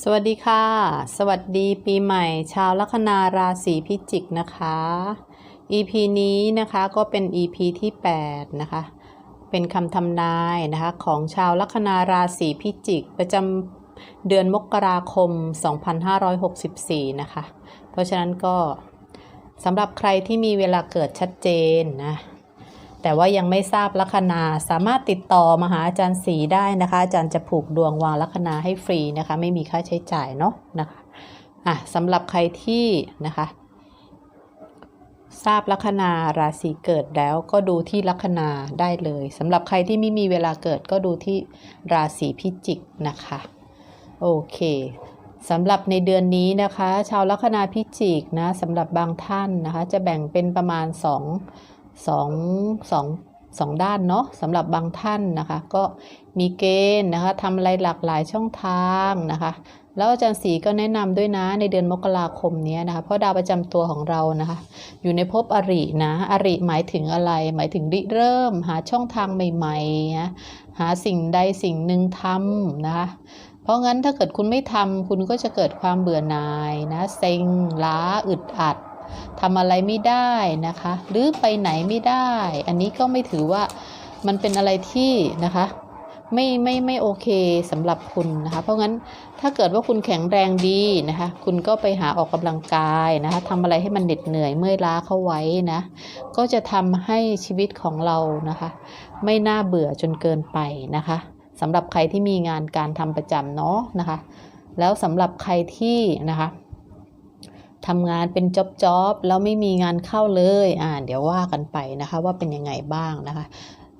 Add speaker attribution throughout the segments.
Speaker 1: สวัสดีค่ะ สวัสดีปีใหม่ ชาวลัคนาราศีพิจิกนะคะ EP นี้นะคะก็เป็น EP ที่ 8 นะคะ เป็นคำทำนายนะคะของชาวลัคนาราศีพิจิก ประจำเดือนมกราคม 2564 นะคะ เพราะฉะนั้นก็สำหรับใครที่มีเวลาเกิดชัดเจนนะ แต่ว่ายังไม่ทราบลัคนา สามารถติดต่อมาหาอาจารย์สีได้นะคะ อาจารย์จะผูกดวงวางลัคนาให้ฟรีนะคะ ไม่มีค่าใช้จ่ายเนาะนะคะอะสำหรับใครที่นะคะ ทราบลัคนาราศีเกิดแล้วก็ดูที่ลัคนาได้เลยสำหรับใครที่ไม่มีเวลาเกิดก็ดูที่ราศีพิจิกนะคะโอเคสำหรับในเดือนนี้นะคะ ชาวลัคนาพิจิกนะสำหรับบางท่านนะคะ จะแบ่งเป็นประมาณ 2 สองสองสองด้านเนาะสำหรับบางท่านนะคะ ก็มีเกณฑ์นะคะทำอะไรหลากหลายช่องทางนะคะแล้วอาจารย์ศรีก็แนะนำด้วยนะในเดือนมกราคมนี้นะคะเพราะดาวประจำตัวของเรานะคะ อยู่ในภพอรินะอริหมายถึงอะไร หมายถึงริเริ่ม หาช่องทางใหม่ๆนะหาสิ่งใดสิ่งหนึ่งทำนะคะเพราะงั้นถ้าเกิดคุณไม่ทำคุณก็จะเกิดความเบื่อหน่ายนะเซ็งล้าอึดอัด ทำอะไรไม่ได้นะคะ หรือไปไหนไม่ได้ อันนี้ก็ไม่ถือว่ามันเป็นอะไรที่นะคะไม่ไม่ไม่โอเคสำหรับคุณนะคะ เพราะงั้นถ้าเกิดว่าคุณแข็งแรงดีนะคะ คุณก็ไปหาออกกำลังกายนะคะทำอะไรให้มันเหน็ดเหนื่อยเมื่อยล้าเข้าไว้นะ ก็จะทำให้ชีวิตของเรานะคะ ไม่น่าเบื่อจนเกินไปนะคะสำหรับใครที่มีงานการทำประจำเนาะนะคะ แล้วสำหรับใครที่นะคะ ทำงานเป็นจ็อบจ็อบแล้วไม่มีงานเข้าเลยอ่าเดี๋ยวว่ากันไปนะคะว่าเป็นยังไงบ้างนะคะ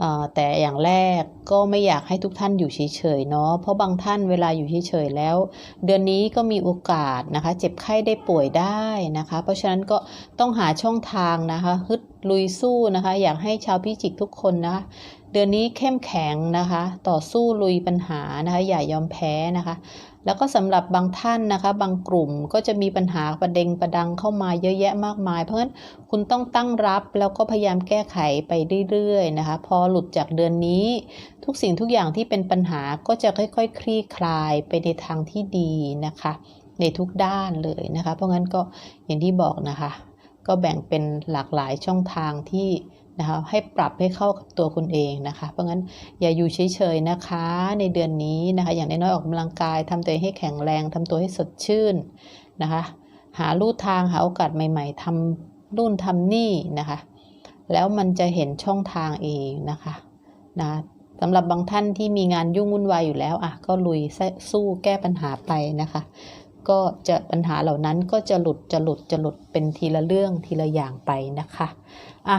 Speaker 1: เอ่อแต่อย่างแรกก็ไม่อยากให้ทุกท่านอยู่เฉยๆเนาะเพราะบางท่านเวลาอยู่เฉยๆแล้ว เดือนนี้ก็มีโอกาสนะคะ เจ็บไข้ได้ป่วยได้นะคะ เพราะฉะนั้นก็ต้องหาช่องทางนะคะฮึดลุยสู้นะคะ อยากให้ชาวพิจิกทุกคนนะคะ ดือนนี้เข้มแข็งนะคะ ต่อสู้ลุยปัญหานะคะ อย่ายอมแพ้นะคะ แล้วก็สำหรับบางท่านนะคะ บางกลุ่มก็จะมีปัญหาประเด็งประดังเข้ามาเยอะแยะมากมาย เพราะฉะนั้นคุณต้องตั้งรับแล้วก็พยายามแก้ไขไปเรื่อยๆนะคะ พอหลุดจากเดือนนี้ ทุกสิ่งทุกอย่างที่เป็นปัญหาก็จะค่อยๆ คลี่คลายไปในทางที่ดีนะคะ ในทุกด้านเลยนะคะ เพราะงั้นก็อย่างที่บอกนะคะ ก็แบ่งเป็นหลากหลายช่องทางที่ นะคะให้ปรับให้เข้ากับตัวคุณเองนะคะ เพราะงั้นอย่าอยู่เฉยๆนะคะในเดือนนี้นะคะ อย่างน้อยๆออกกำลังกายทำตัวเองให้แข็งแรงทำตัวให้สดชื่นนะคะ หาลู่ทางหาโอกาสใหม่ ๆทำนู่นทำนี่นะคะ แล้วมันจะเห็นช่องทางเองนะคะนะสำหรับบางท่านที่มีงานยุ่งวุ่นวายอยู่แล้วอะก็ลุยสู้แก้ปัญหาไปนะคะ ก็จะปัญหาเหล่านั้นก็จะหลุดจะหลุดจะหลุดเป็นทีละเรื่องทีละอย่างไปนะคะอะ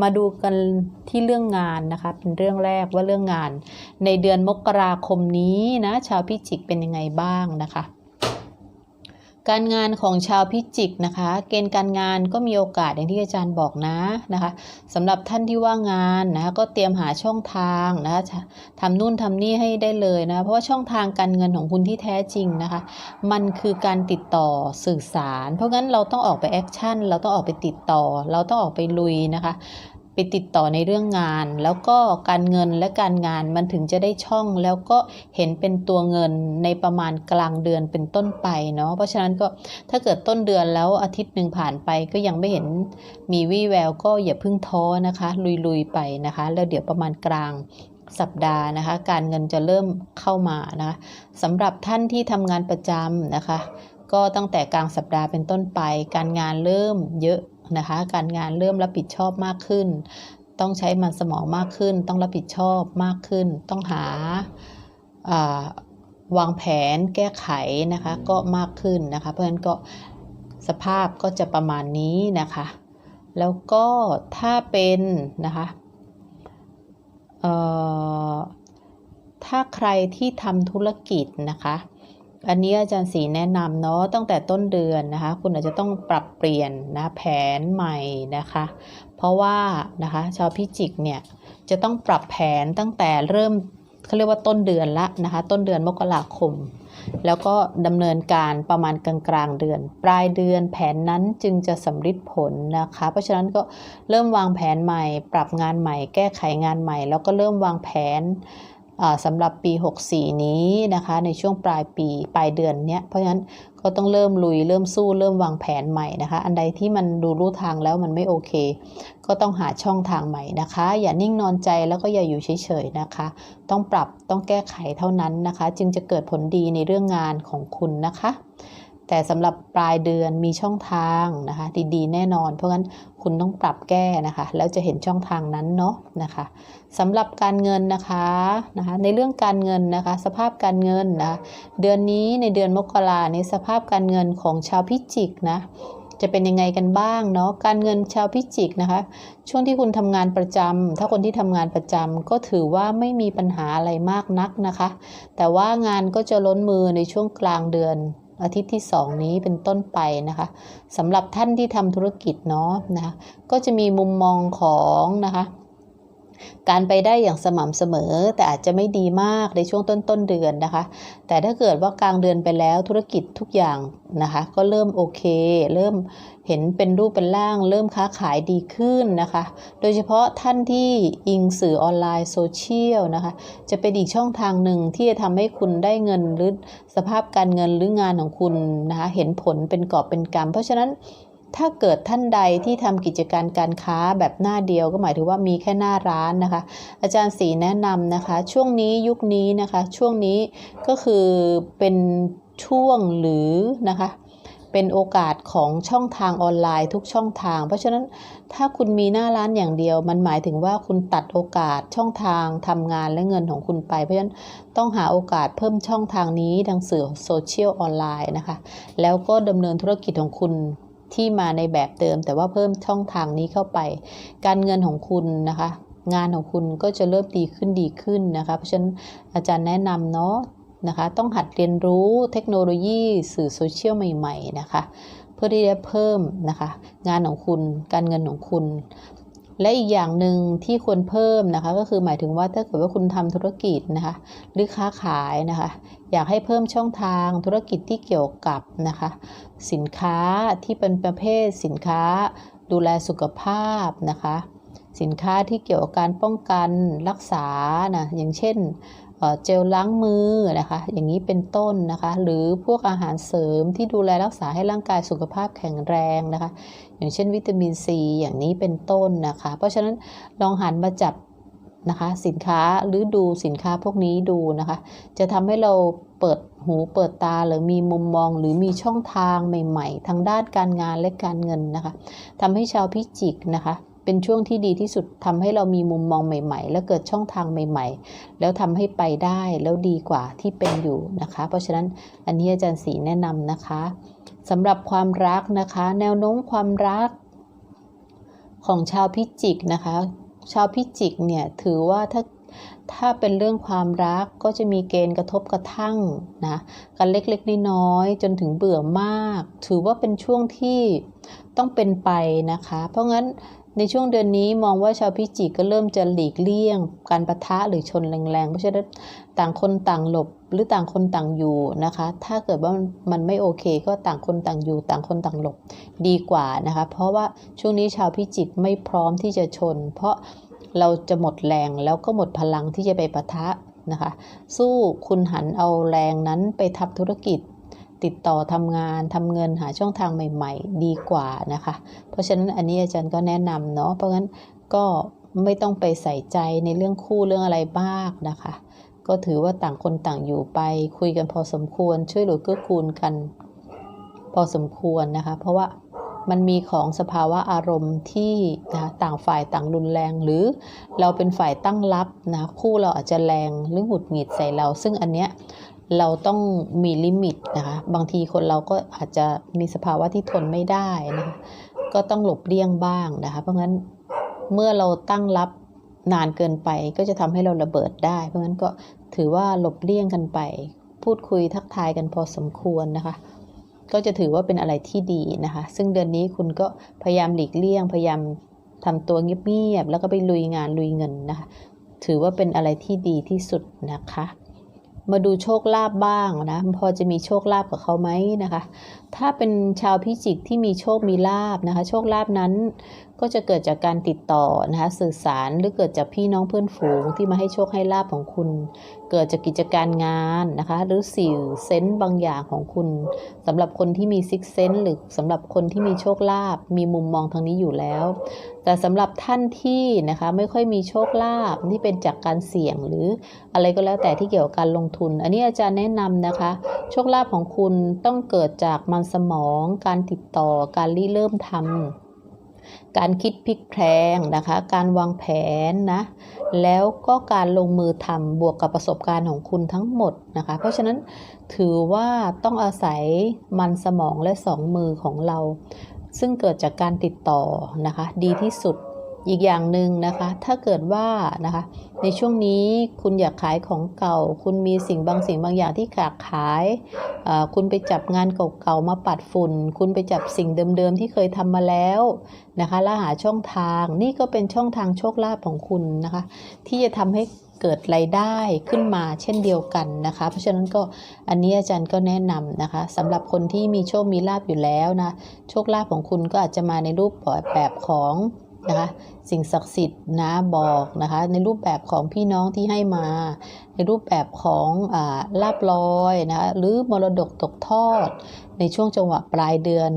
Speaker 1: มาดูกันที่เรื่องงานนะคะ เป็นเรื่องแรกว่าเรื่องงาน ในเดือนมกราคมนี้นะ ชาวพิจิกเป็นยังไงบ้างนะคะ การงานของชาวพิจิกนะคะ เกณฑ์การงานก็มีโอกาสอย่างที่อาจารย์บอกนะนะคะสำหรับท่านที่ว่างงานนะคะก็เตรียมหาช่องทางนะคะทำนู่นทำนี่ให้ได้เลยนะเพราะว่าช่องทางการเงินของคุณที่แท้จริงนะคะ มันคือการติดต่อสื่อสาร เพราะงั้นเราต้องออกไปแอคชั่นเราต้องออกไปติดต่อ เราต้องออกไปลุยนะคะ ไปติดต่อในเรื่องงาน แล้วก็การเงินและการงานมันถึงจะได้ช่อง แล้วก็เห็นเป็นตัวเงินในประมาณกลางเดือนเป็นต้นไปเนาะเพราะฉะนั้นก็ถ้าเกิดต้นเดือนแล้วอาทิตย์หนึ่งผ่านไปก็ยังไม่เห็นมีวี่แววก็อย่าเพิ่งท้อนะคะ ลุยๆไปนะคะ แล้วเดี๋ยวประมาณกลางสัปดาห์นะคะ การเงินจะเริ่มเข้ามานะคะสำหรับท่านที่ทำงานประจำนะคะ ก็ตั้งแต่กลางสัปดาห์เป็นต้นไป การงานเริ่มเยอะ นะคะ การงานเริ่มรับผิดชอบมากขึ้น ต้องใช้มันสมองมากขึ้น ต้องรับผิดชอบมากขึ้น ต้องหาวางแผนแก้ไขนะคะก็มากขึ้นนะคะ เพราะฉะนั้นก็สภาพก็จะประมาณนี้นะคะ แล้วก็ถ้าเป็นนะคะถ้าใครที่ทำธุรกิจนะคะ อันนี้อาจารย์สีแนะนำเนาะตั้งแต่ต้นเดือนนะคะ คุณอาจจะต้องปรับเปลี่ยนนะแผนใหม่นะคะ เพราะว่านะคะชาวพิจิกเนี่ยจะต้องปรับแผนตั้งแต่เริ่มเขาเรียกว่าต้นเดือนละนะคะ ต้นเดือนมกราคม แล้วก็ดำเนินการประมาณกลางกลางเดือน ปลายเดือนแผนนั้นจึงจะสำฤทธิ์ผลนะคะ เพราะฉะนั้นก็เริ่มวางแผนใหม่ ปรับงานใหม่ แก้ไขงานใหม่ แล้วก็เริ่มวางแผน สำหรับปี 64 นี้นะคะในช่วงปลายปีปลายเดือนเนี้ยเพราะฉะนั้นก็ต้องเริ่มลุยเริ่มสู้เริ่มวางแผนใหม่นะคะ อันใดที่มันดูรู้ทางแล้วมันไม่โอเค ก็ต้องหาช่องทางใหม่นะคะ อย่านิ่งนอนใจแล้วก็อย่าอยู่เฉยๆนะคะ ต้องปรับต้องแก้ไขเท่านั้นนะคะ จึงจะเกิดผลดีในเรื่องงานของคุณนะคะแต่สำหรับปลายเดือนมีช่องทางนะคะดีๆแน่นอน เพราะงั้น คุณต้องปรับแก้นะคะ แล้วจะเห็นช่องทางนั้นเนาะนะคะสำหรับการเงินนะคะนะคะ ในเรื่องการเงินนะคะ สภาพการเงินนะะเดือนนี้ในเดือนมกราในสภาพการเงินของชาวพิจิกนะจะเป็นยังไงกันบ้างเนาะการเงินชาวพิจิกนะคะ ช่วงที่คุณทำงานประจำถ้าคนที่ทำงานประจำก็ถือว่าไม่มีปัญหาอะไรมากนักนะคะ แต่ว่างานก็จะล้นมือในช่วงกลางเดือน อาทิตย์ที่ 2 นี้เป็นต้นไปนะคะสำหรับท่านที่ทำธุรกิจเนาะนะคะก็จะมีมุมมองของนะคะ การไปได้อย่างสม่ำเสมอ แต่อาจจะไม่ดีมากในช่วงต้นต้นเดือนนะคะ แต่ถ้าเกิดว่ากลางเดือนไปแล้วธุรกิจทุกอย่างนะคะ ก็เริ่มโอเค เริ่มเห็นเป็นรูปเป็นร่าง เริ่มค้าขายดีขึ้นนะคะ โดยเฉพาะท่านที่อิงสื่อออนไลน์โซเชียลนะคะ จะเป็นอีกช่องทางหนึ่งที่จะทำให้คุณได้เงินหรือสภาพการเงินหรืองานของคุณนะคะ เห็นผลเป็นกอบเป็นกำเพราะฉะนั้น ถ้าเกิดท่านใดที่ทำกิจการการค้าแบบหน้าเดียวก็หมายถึงว่ามีแค่หน้าร้านนะคะ อาจารย์สีแนะนำนะคะ ช่วงนี้ยุคนี้นะคะ ช่วงนี้ก็คือเป็นช่วงหรือนะคะเป็นโอกาสของช่องทางออนไลน์ทุกช่องทาง เพราะฉะนั้นถ้าคุณมีหน้าร้านอย่างเดียว มันหมายถึงว่าคุณตัดโอกาสช่องทางทำงานและเงินของคุณไป เพราะฉะนั้นต้องหาโอกาสเพิ่มช่องทางนี้ทางสื่อโซเชียลออนไลน์นะคะ แล้วก็ดำเนินธุรกิจของคุณ ที่มาในแบบเดิม แต่ว่าเพิ่มช่องทางนี้เข้าไป การเงินของคุณนะคะ งานของคุณก็จะเริ่มดีขึ้นดีขึ้นนะคะ เพราะฉะนั้นอาจารย์แนะนำเนาะนะคะ ต้องหัดเรียนรู้เทคโนโลยีสื่อโซเชียลใหม่ ๆ นะคะ เพื่อที่จะเพิ่มนะคะ งานของคุณ การเงินของคุณ และอีกอย่างหนึ่งที่ควรเพิ่มนะคะ ก็คือหมายถึงว่าถ้าเกิดว่าคุณทำธุรกิจนะคะหรือค้าขายนะคะ อยากให้เพิ่มช่องทางธุรกิจที่เกี่ยวกับนะคะ สินค้าที่เป็นประเภทสินค้า ดูแลสุขภาพนะคะ สินค้าที่เกี่ยวกับการป้องกันรักษานะอย่างเช่น เจลล้างมือนะคะ อย่างนี้เป็นต้นนะคะ หรือพวกอาหารเสริมที่ดูแลรักษาให้ร่างกายสุขภาพแข็งแรงนะคะ อย่างเช่นวิตามินซีอย่างนี้เป็นต้นนะคะ เพราะฉะนั้นลองหันมาจับนะคะสินค้าหรือดูสินค้าพวกนี้ดูนะคะ จะทำให้เราเปิดหูเปิดตาหรือมีมุมมองหรือมีช่องทางใหม่ ๆ ทางด้านการงานและการเงินนะคะทำให้ชาวพิจิกนะคะ เป็นช่วงที่ดีที่สุดทำให้เรามีมุมมองใหม่ ๆ และเกิดช่องทางใหม่ ๆ แล้วทำให้ไปได้แล้วดีกว่าที่เป็นอยู่นะคะ เพราะฉะนั้นอันนี้อาจารย์ศรีแนะนำนะคะสำหรับความรักนะคะ แนวโน้มความรักของชาวพิจิกนะคะ ชาวพิจิกเนี่ยถือว่าถ้าถ้าเป็นเรื่องความรักก็จะมีเกณฑ์กระทบกระทั่งนะกันเล็กๆน้อยๆจนถึงเบื่อมาก ถือว่าเป็นช่วงที่ต้องเป็นไปนะคะ เพราะงั้น ในช่วงเดือนนี้มองว่าชาวพิจิกก็เริ่มจะหลีกเลี่ยง การประทะหรือชนแรงๆ เพราะฉะนั้นต่างคนต่างหลบหรือต่างคนต่างอยู่นะคะ ถ้าเกิดว่ามันไม่โอเค ก็ต่างคนต่างอยู่ ต่างคนต่างหลบดีกว่านะคะ เพราะว่าช่วงนี้ชาวพิจิกไม่พร้อมที่จะชน เพราะเราจะหมดแรงแล้วก็หมดพลังที่จะไปปะทะนะคะ สู้คุณหันเอาแรงนั้นไปทำธุรกิจ ติดต่อทำงานทำเงินหาช่องทางใหม่ ๆ ดีกว่านะคะ เพราะฉะนั้นอันนี้อาจารย์ก็แนะนำเนาะเพราะงั้นก็ไม่ต้องไปใส่ใจในเรื่องคู่เรื่องอะไรบ้างนะคะ ก็ถือว่าต่างคนต่างอยู่ไป คุยกันพอสมควรช่วยเหลือเกื้อกูลกัน พอสมควรนะคะ เพราะว่ามันมีของสภาวะอารมณ์ที่นะต่างฝ่ายต่างรุนแรง หรือเราเป็นฝ่ายตั้งรับนะคู่เราอาจจะแรงหรือหงุดหงิดใส่เรา ซึ่งอันเนี้ย เราต้องมีลิมิตนะคะ บางทีคนเราก็อาจจะมีสภาวะที่ทนไม่ได้นะคะ ก็ต้องหลบเลี่ยงบ้างนะคะ เพราะงั้นเมื่อเราตั้งรับนานเกินไปก็จะทำให้เราระเบิดได้ เพราะงั้นก็ถือว่าหลบเลี่ยงกันไป พูดคุยทักทายกันพอสมควรนะคะ ก็จะถือว่าเป็นอะไรที่ดีนะคะ ซึ่งเดือนนี้คุณก็พยายามหลีกเลี่ยง พยายามทำตัวเงียบๆแล้วก็ไปลุยงานลุยเงินนะคะ ถือว่าเป็นอะไรที่ดีที่สุดนะคะ มาดูโชคลาภบ้างนะ พอจะมีโชคลาภกับเขาไหมนะคะ ถ้าเป็นชาวพิจิกที่มีโชคมีลาภนะคะ โชคลาภนั้น ก็จะเกิดจากการติดต่อนะคะสื่อสารหรือเกิดจากพี่น้องเพื่อนฝูงที่มาให้โชคให้ลาบของคุณ เกิดจากกิจการงานนะคะหรือสื่อเซนต์บางอย่างของคุณสำหรับคนที่มีซิกเซนต์หรือสำหรับคนที่มีโชคลาภมีมุมมองทางนี้อยู่แล้ว แต่สำหรับท่านที่นะคะไม่ค่อยมีโชคลาภที่เป็นจากการเสี่ยงหรืออะไรก็แล้วแต่ที่เกี่ยวกับการลงทุน อันนี้อาจารย์แนะนำนะคะ โชคลาภของคุณต้องเกิดจากมันสมอง การติดต่อการริเริ่มทำ การคิดพลิกแพลงนะคะ การวางแผนนะ แล้วก็การลงมือทำบวกกับประสบการณ์ของคุณทั้งหมดนะคะ เพราะฉะนั้นถือว่าต้องอาศัยมันสมองและสองมือของเรา ซึ่งเกิดจากการติดต่อนะคะ ดีที่สุด อีกอย่างหนึ่งนะคะ ถ้าเกิดว่านะคะ ในช่วงนี้คุณอยากขายของเก่า คุณมีสิ่งบางสิ่งบางอย่างที่ขาดขาย คุณไปจับงานเก่าๆมาปัดฝุ่น คุณไปจับสิ่งเดิมๆที่เคยทำมาแล้วนะคะแล้วหาช่องทาง นี่ก็เป็นช่องทางโชคลาภของคุณนะคะ ที่จะทำให้เกิดรายได้ขึ้นมาเช่นเดียวกันนะคะ เพราะฉะนั้นก็อันนี้อาจารย์ก็แนะนำนะคะสำหรับคนที่มีโชคมีลาภอยู่แล้วนะ โชคลาภของคุณก็อาจจะมาในรูปแบบของ นะคะสิ่งศักดิ์สิทธิ์นะบอกนะคะในรูปแบบของพี่น้องที่ให้มา ในรูปแบบของอาลาบลอยนะคะหรือมรดกตกทอด ในช่วงจังหวะปลายเดือน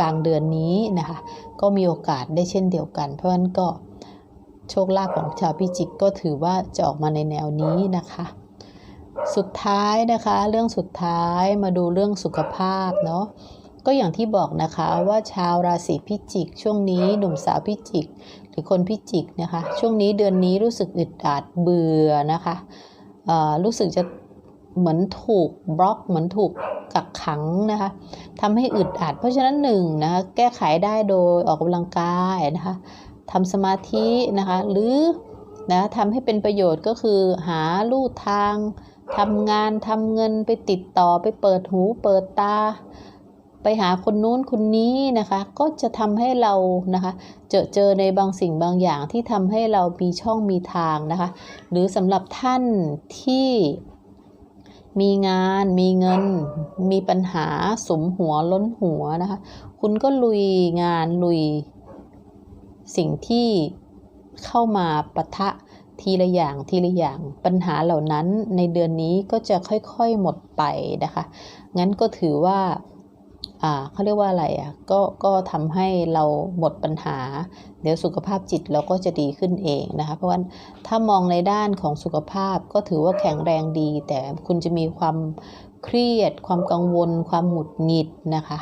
Speaker 1: กลางเดือนนี้นะคะก็มีโอกาสได้เช่นเดียวกัน เพราะฉะนั้นก็โชคลาภของชาวพิจิกก็ถือว่าจะออกมาในแนวนี้นะคะสุดท้ายนะคะ เรื่องสุดท้ายมาดูเรื่องสุขภาพเนาะ ก็อย่างที่บอกนะคะว่าชาวราศีพิจิก ช่วงนี้หนุ่มสาวพิจิก หรือคนพิจิกนะคะ ช่วงนี้เดือนนี้รู้สึกอึดอัดเบื่อนะคะเอ่อรู้สึกจะเหมือนถูกบล็อกเหมือนถูกกักขังนะคะทำให้อึดอัด เพราะฉะนั้นหนึ่งนะคะแก้ไขได้โดยออกกำลังกายนะคะทำสมาธินะคะหรือนะทำให้เป็นประโยชน์ก็คือหาลู่ทางทำงานทำเงินไปติดต่อไปเปิดหูเปิดตา ไปหาคนนู้นคนนี้นะคะ ก็จะทำให้เรานะคะเจอเจอในบางสิ่งบางอย่างที่ทำให้เรามีช่องมีทางนะคะ หรือสำหรับท่านที่มีงานมีเงิน มีปัญหาสมหัวล้นหัวนะคะ คุณก็ลุยงานลุยสิ่งที่เข้ามาปะทะทีละอย่างทีละอย่างปัญหาเหล่านั้นในเดือนนี้ก็จะค่อยๆหมดไปนะคะ งั้นก็ถือว่าอ่า เขาเรียกว่าอะไรอะก็ก็ทำให้เราหมดปัญหา เดี๋ยวสุขภาพจิตเราก็จะดีขึ้นเองนะคะ เพราะว่าถ้ามองในด้านของสุขภาพก็ถือว่าแข็งแรงดี แต่คุณจะมีความเครียด ความกังวล ความหงุดหงิดนะคะ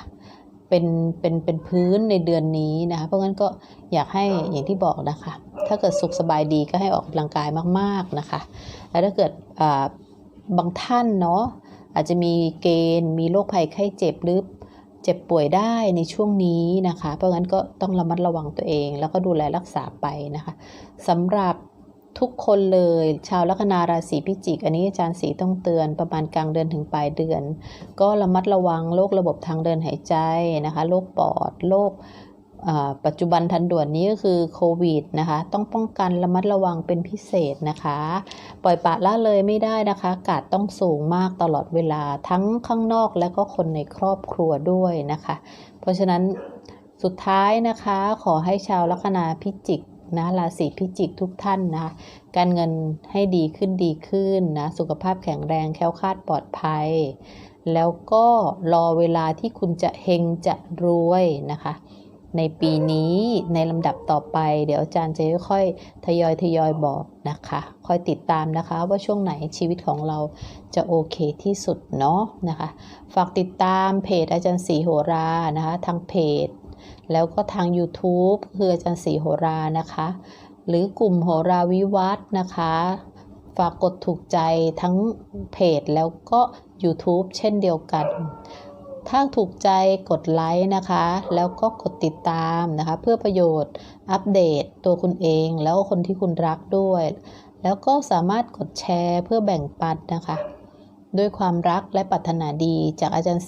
Speaker 1: เป็นเป็นเป็นพื้นในเดือนนี้นะคะเพราะงั้นก็อยากให้อย่างที่บอกนะคะ ถ้าเกิดสุขสบายดีก็ให้ออกกำลังกายมากๆนะคะ แล้วถ้าเกิดบางท่านเนาะอาจจะมีเกณฑ์มีโรคภัยไข้เจ็บหรือ เจ็บป่วยได้ในช่วงนี้นะคะ เพราะงั้นก็ต้องระมัดระวังตัวเอง แล้วก็ดูแลรักษาไปนะคะสำหรับทุกคนเลย ชาวลัคนาราศีพิจิก อันนี้อาจารย์สีต้องเตือนประมาณกลางเดือนถึงปลายเดือน ก็ระมัดระวังโรคระบบทางเดินหายใจนะคะโรคปอดโรค ปัจจุบันทันด่วนนี้ก็คือโควิดนะคะ ต้องป้องกันระมัดระวังเป็นพิเศษนะคะ ปล่อยปะละเลยไม่ได้นะคะ กาดต้องสูงมากตลอดเวลาทั้งข้างนอกและก็คนในครอบครัวด้วยนะคะ เพราะฉะนั้นสุดท้ายนะคะขอให้ชาวลัคนาพิจิกนะราศีพิจิกทุกท่านนะการเงินให้ดีขึ้นดีขึ้นนะสุขภาพแข็งแรงแค้วคลาดปลอดภัย แล้วก็รอเวลาที่คุณจะเฮงจะรวยนะคะ ในปีนี้ในลำดับต่อไป เดี๋ยวอาจารย์จะค่อยๆทยอยทยอยบอกนะคะคอยติดตามนะคะว่าช่วงไหนชีวิตของเราจะโอเคที่สุดเนาะนะคะ ฝากติดตามเพจอาจารย์ศรีโหรานะคะ ทางเพจ แล้วก็ทาง YouTube คืออาจารย์ศรีโหรานะคะ หรือกลุ่มโหราวิวัฒน์นะคะ ฝากกดถูกใจทั้งเพจแล้วก็ YouTube เช่นเดียวกัน ถ้าถูกใจกดไลค์นะคะ แล้วก็กดติดตามนะคะ เพื่อประโยชน์อัปเดตตัวคุณเองแล้วคนที่คุณรักด้วย แล้วก็สามารถกดแชร์เพื่อแบ่งปันนะคะ ด้วยความรักและปรารถนาดีจากอาจารย์ศรี